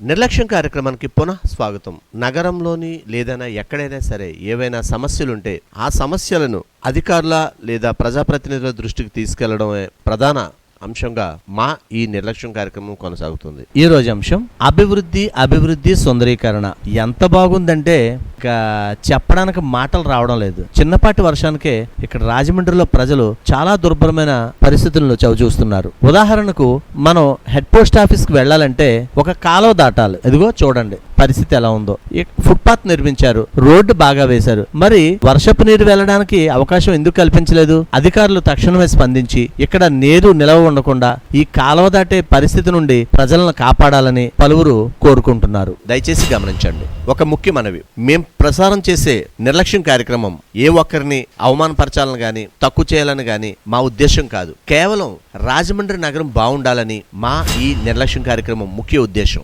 నిర్లక్ష్యం కార్యక్రమానికి పునః స్వాగతం. నగరంలోని లేదైనా ఎక్కడైనా సరే ఏవైనా సమస్యలుంటే ఆ సమస్యలను అధికారుల లేదా ప్రజాప్రతినిధుల దృష్టికి తీసుకెళ్ళడమే ప్రధాన అంశంగా మా ఈ నిర్లక్ష్యం కార్యక్రమం కొనసాగుతుంది. ఈ రోజు అంశం అభివృద్ధి అభివృద్ధి సుందరీకరణ. ఎంత బాగుందంటే ఇక చెప్పడానికి మాటలు రావడం లేదు. చిన్నపాటి వర్షానికే ఇక్కడ రాజమండ్రిలో ప్రజలు చాలా దుర్భరమైన పరిస్థితులను చవిచూస్తున్నారు. ఉదాహరణకు మనం హెడ్ పోస్ట్ ఆఫీస్కి వెళ్ళాలంటే ఒక కాలువ దాటాలి. ఇదిగో చూడండి. పరిస్థితి ఎలా ఉందో. ఫుట్పాత్ నిర్మించారు. రోడ్డు బాగా వేశారు. మరి వర్షపు నీరు వెళ్ళడానికి అవకాశం ఎందుకు కల్పించలేదు? అధికారులు తక్షణమే స్పందించి ఇక్కడ నీరు నిలవ ఉండకుండా ఈ కాలువ దాటే పరిస్థితి నుండి ప్రజలను కాపాడాలని పలువురు కోరుకుంటున్నారు. దయచేసి గమనించండి. ఒక ముఖ్య మనవి. మేం ప్రసారం చేసే నిర్లక్ష్యం కార్యక్రమం ఏ ఒక్కరిని అవమానపరచాలని గాని తక్కువ చేయాలని గాని మా ఉద్దేశం కాదు. కేవలం రాజమండ్రి నగరం బాగుండాలని మా ఈ నిర్లక్ష్యం కార్యక్రమం ముఖ్య ఉద్దేశం